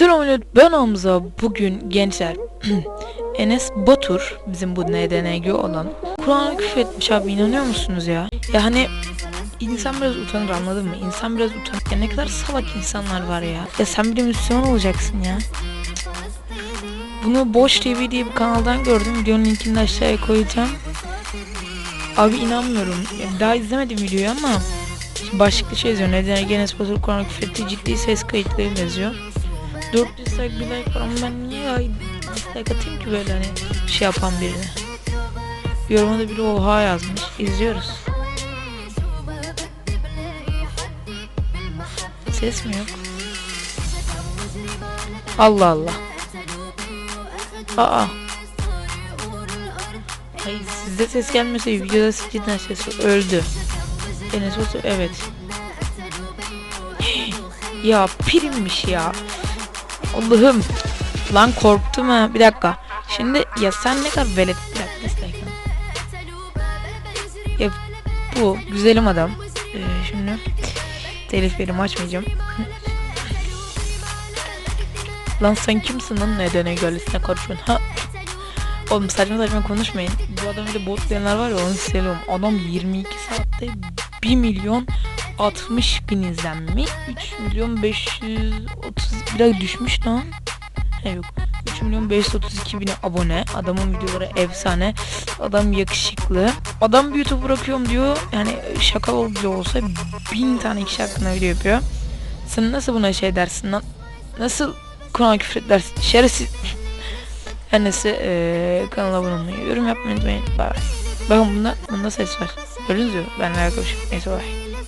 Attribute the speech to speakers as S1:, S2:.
S1: Selamünaleyküm ben Hamza. Bugün gençler Enes Batur bizim bu NDNG olan Kur'an'a küfretmiş abi inanıyor musunuz ya? Ya hani insan biraz utanır anladın mı? İnsan biraz utanır. Ya ne kadar salak insanlar var ya. Ya sen bir Müslüman olacaksın ya. Bunu Boş TV diye bir kanaldan gördüm. Videonun linkini de aşağıya koyacağım. Abi inanmıyorum. Ya daha izlemedim videoyu ama başlıklı şey yazıyor. Neden Enes Batur Kur'an'a küfretti ciddi ses kayıtları yazıyor. 4 dislike bir like var ama ben niye ay dislike atayım ki böyle hani şey yapan birine. Yoruma da biri oha yazmış. İzliyoruz. Ses mi yok? Allah Allah. Aa. Hayır sizde ses gelmese videoda cidden ses öldü. Enes Batur evet. ya primmiş ya. Allah'ım. Lan korktum ha. Bir dakika. Şimdi ya sen ne kadar velet bir dakika. bir dakika. Ya bu güzelim adam. Ee, şimdi telif verimi açmayacağım. lan sen kimsin lan nedene gölgesine karışıyorsun ha? Oğlum saçma saçma konuşmayın. Bu adam bir de bot diyenler var ya onu seviyorum. Adam 22 saatte 1 milyon 60 bin izlenme 3 milyon 530 biraz düşmüş lan. He yok. 3 milyon 532 bin abone. Adamın videoları efsane. Adam yakışıklı. Adam youtube bırakıyorum diyor. Yani şaka bile olsa bin tane kişi hakkında video yapıyor. Sen nasıl buna şey dersin lan? Nasıl Kur'an küfür edersin? Şerefsiz her neyse ee, kanala abone olmayı yorum yapmayı unutmayın. Bye. Bye bakın bunda, bunda ses var. Gördünüz mü? Benimle arkadaşım neyse bye